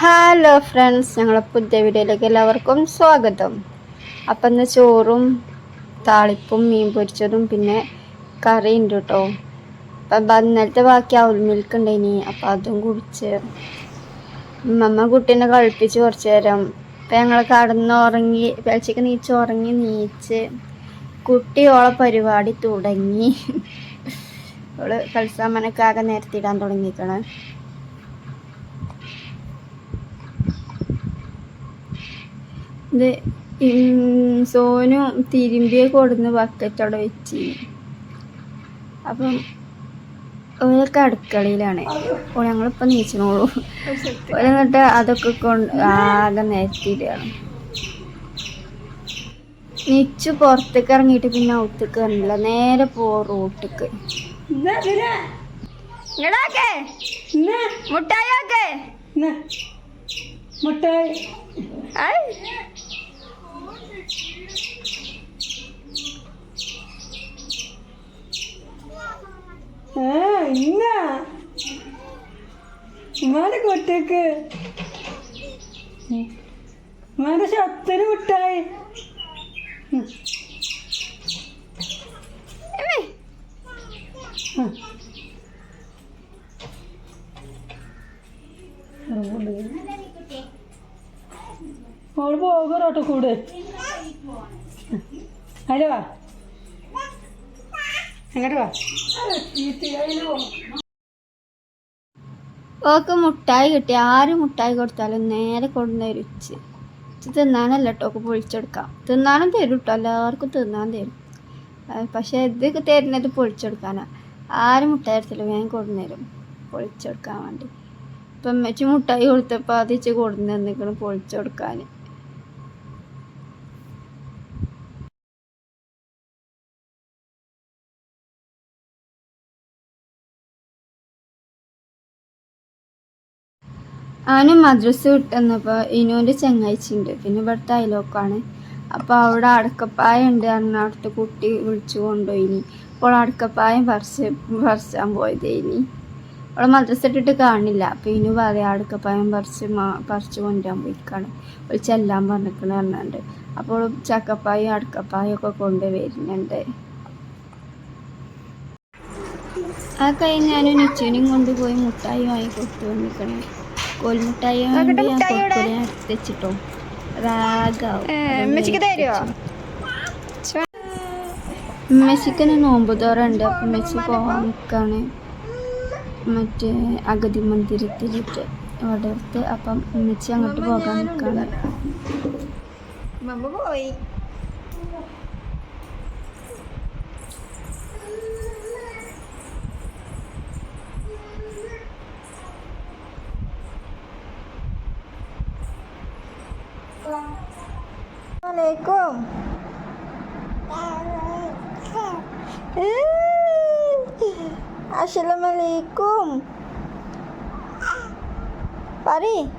Hello friends ഞങ്ങളെ പുതിയ വീഡിയോയിലേക്ക് എല്ലാവർക്കും സ്വാഗതം. അപ്പം ഇന്ന് ചോറും താളിപ്പും മീൻ പൊരിച്ചതും പിന്നെ കറി ഉണ്ട് കേട്ടോ. അപ്പം ഇന്നലത്തെ ബാക്കി അവൽ മിൽക്ക് ഇനി അപ്പം അതും കുടിച്ച് മമ്മ കുട്ടീനെ കളിപ്പിച്ച് കുറച്ച് നേരം. അപ്പം ഞങ്ങൾ കടന്ന് ഉറങ്ങി പേച്ചയ്ക്ക് നീച്ച് ഉറങ്ങി നീച്ച് കുട്ടിയോളെ പരിപാടി തുടങ്ങി. അവൾ കളിസാമനൊക്കെ ആകെ നേരത്തിടാൻ തുടങ്ങിക്കണേ ഇത് സോനു തിരുമ്പിയെ കൊടുന്ന് ബക്കറ്റ് അവിടെ വെച്ച്. അപ്പം ഓരൊക്കെ അടുക്കളയിലാണ്. അപ്പോൾ ഞങ്ങളിപ്പോൾ നീച്ചണോളൂ എന്നിട്ട് അതൊക്കെ കൊണ്ട് ആകെ നിരത്തിയിട്ടാണ് നിച്ചു പുറത്തേക്ക് ഇറങ്ങിയിട്ട് പിന്നെ ഔത്തേക്ക് കണ്ടില്ല നേരെ പോ റോട്ടിക്ക്. മുട്ടായി മുട്ടായൊക്കെ മുട്ടായി ആ ഇന്ന ഉമ്മാടെ കൊട്ടേക്ക് ഉമ്മാടെ ശത്തന് മുട്ടായി. മോൾ പോകറോട്ടോ കൂടെ. അതിലെ വാ. എങ്ങോട്ട് വാ. ഓക്ക് മുട്ടായി കിട്ടി. ആര് മുട്ടായി കൊടുത്താലും നേരെ കൊണ്ടുവന്ന് രുച്ച് ഇത് തിന്നാനല്ല കേട്ടോ ഒക്കെ പൊളിച്ചെടുക്കാം. തിന്നാനും തരും കേട്ടോ എല്ലാവർക്കും തിന്നാൻ തരും. പക്ഷേ ഇത് തരുന്നത് പൊളിച്ചെടുക്കാനാണ് ആര് മുട്ടായി എടുത്താലും വേഗം കൊണ്ടുവരും പൊളിച്ചെടുക്കാൻ വേണ്ടി. ഇപ്പം അമ്മച്ചി മുട്ടായി കൊടുത്തപ്പോൾ അത് ഇച്ച് കൊണ്ടുവന്ന് തന്നിക്കണം പൊളിച്ചെടുക്കാൻ. അവന് മദ്രസ വിട്ടുവന്നപ്പോൾ ഇനുവിന്റെ ചങ്ങാഴ്ചയുണ്ട് പിന്നെ ഇവിടുത്തെ അയലോക്കാണ്. അപ്പോൾ അവിടെ അടക്കപ്പായ ഉണ്ട് പറഞ്ഞ അവിടുത്തെ കുട്ടി വിളിച്ചു കൊണ്ടുപോയിനി അപ്പോൾ അടക്കപ്പായം പറിച്ച് പറിച്ചാൻ പോയതേനി. അവിടെ മദ്രസ ഇട്ടിട്ട് കാണില്ല. അപ്പോൾ ഇനു പറയാം അടക്കപ്പായം പറിച്ച് മാ പറിച്ച് കൊണ്ടുവരാൻ പോയിക്കാണ്. ഒരു ചെല്ലാൻ പറഞ്ഞിരിക്കണ പറഞ്ഞിട്ടുണ്ട്. അപ്പോൾ ചക്കപ്പായും അടക്കപ്പായും ഒക്കെ കൊണ്ടുവരുന്നുണ്ട് ആ കഴിഞ്ഞ് ഞാൻ നിച്ചുവിനെയും കൊണ്ടുപോയി മുട്ടായി വാങ്ങി കൊടുത്തു വന്നിക്കണേ. കോൽമുട്ടായി എടുത്ത് വെച്ചിട്ടോ ഉമ്മച്ചിക്ക് നോമ്പ് തോറുണ്ട് അപ്പം മെസ്സി പോകാൻ നിൽക്കാണ് മറ്റേ അഗതി മന്ദിരത്തിലിട്ട് അവിടെ അടുത്ത്. അപ്പം ഉമ്മച്ചി അങ്ങോട്ട് പോകാൻ നിൽക്കാണ് പോയി. Assalamualaikum. Assalamualaikum. Pari.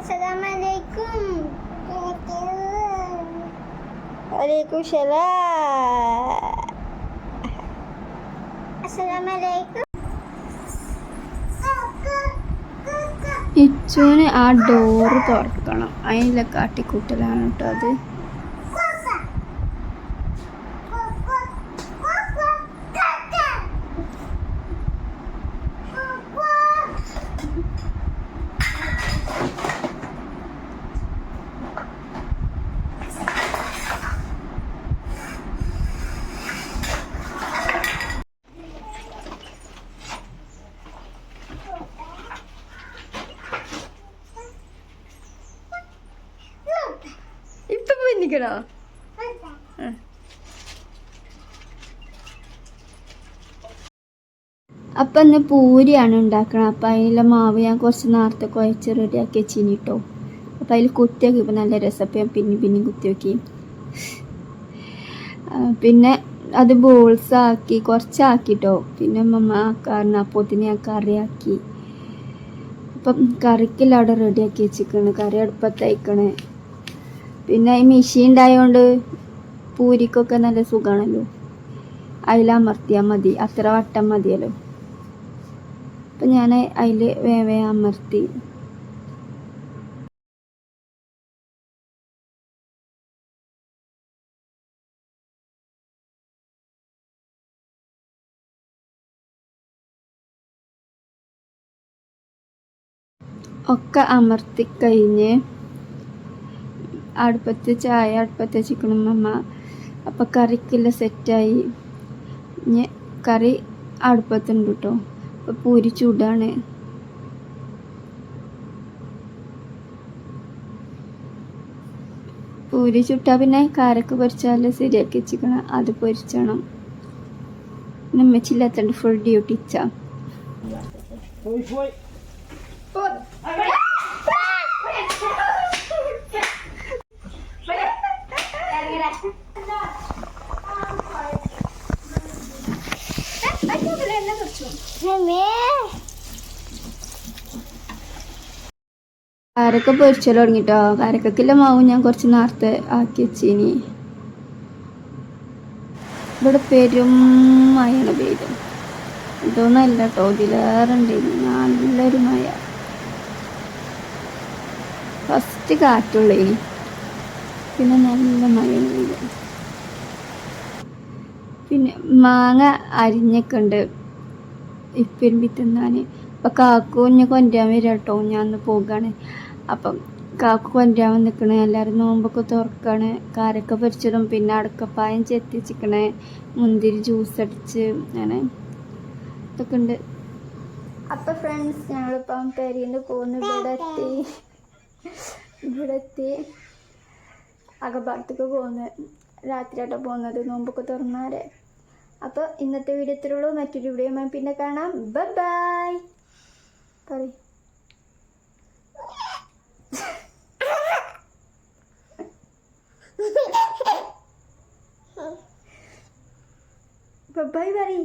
Assalamualaikum. Waalaikumsalam. Assalamualaikum. ഇച്ചുവിന് ആ ഡോറ് തുറക്കണം അതിനുള്ള കാട്ടിക്കൂട്ടലാണ് കേട്ടോ അത് ഇപ്പൊ പിന്നിക്കണോ അപ്പം ഇന്ന് പൂരിയാണ് ഉണ്ടാക്കണം. അപ്പം അതിനുള്ള മാവ് ഞാൻ കുറച്ച് നേരത്തെ കുഴച്ച് റെഡിയാക്കി വെച്ചിനി കേട്ടോ അപ്പം അതിൽ കുത്തി നോക്കിയപ്പോൾ നല്ല രസം ഞാൻ പിന്നെ പിന്നെയും കുത്തി പിന്നെ അത് ബോൾസ് ആക്കി കുറച്ചാക്കിട്ടോ പിന്നെ മമ്മ ആക്കാറിന് അപ്പോത്തിന് ഞാൻ കറിയാക്കി. അപ്പം കറിക്കെല്ലാം അവിടെ റെഡിയാക്കി വെച്ചിരിക്കണ്. കറി അടുപ്പത്തയക്കണ്. പിന്നെ ഈ മെഷീൻ ഉണ്ടായതുകൊണ്ട് പൂരിക്കൊക്കെ നല്ല സുഖമാണല്ലോ അതിലമർത്തിയാൽ മതി. അത്ര വട്ടം മതിയല്ലോ. അപ്പം ഞാൻ അതിൽ വേവേ അമർത്തി. ഒക്കെ അമർത്തി കഴിഞ്ഞ് അടുപ്പത്ത് ചായ അടുപ്പത്ത് വെച്ചിക്കണം അമ്മ അപ്പം കറിക്കെല്ലാം സെറ്റായി. ഇനി കറി അടുപ്പത്തുണ്ട് കേട്ടോ. അപ്പം പൂരി ചൂടാണ്. പൂരി ചുട്ടാൽ പിന്നെ കാരൊക്കെ പൊരിച്ചാൽ ശരിയാക്കി വെച്ചിക്കണം അത് പൊരിച്ചണം. പിന്നെ ഉമ്മച്ചില്ലാത്തണ്ട് ഫുൾ ഡ്യൂട്ടി ഇച്ചാ മമ്മേ കാരക്ക പൊരിച്ചൽ തുടങ്ങിട്ടോ. കാരക്കക്കില്ല മാവും ഞാൻ കുറച്ച് നേരത്തെ ആക്കി വെച്ചിനി. ഇവിടെ പെരും മഴയാണ് പെയ്ത്. ഇതൊന്നല്ല കേട്ടോ ഇതിലേറെ നല്ലൊരു മഴ. ഫസ്റ്റ് കാറ്റുള്ളേ പിന്നെ നല്ല മഴ പിന്നെ മാങ്ങ അരിഞ്ഞൊക്കെ ഉണ്ട്. ഇപ്പിരുമ്പി തിന്നാൻ അപ്പം കാക്കു ഇന്നെ കൊണ്ടുവരാൻ വരാം കേട്ടോ ഞാൻ ഒന്ന് പോകാണ്. അപ്പം കാക്കു കൊണ്ടുവരാൻ നിൽക്കണ. എല്ലാവരും നോമ്പൊക്കെ തുറക്കാണ്. കാരക്ക പൊരിച്ചതും പിന്നെ അടക്കപ്പായം ചെത്തിച്ചിക്കണേ. മുന്തിരി ജ്യൂസ് അടിച്ച്. അങ്ങനെ ഇതൊക്കെ ഉണ്ട്. അപ്പം ഫ്രണ്ട്സ് ഞങ്ങളിപ്പം പെരീന്ന് പോകുന്നു ഇവിടെ എത്തി. ഇവിടെ എത്തി. അകഭാഗത്തേക്ക് പോകുന്നത് രാത്രിയായിട്ടാണ് പോകുന്നത് നോമ്പൊക്കെ തുറന്നാരെ അപ്പോൾ ഇന്നത്തെ വീഡിയോ ഇത്രയുള്ളൂ മറ്റൊരു വീഡിയോ പിന്നെ കാണാം. ബൈ പറയും. ബൈ പറയും.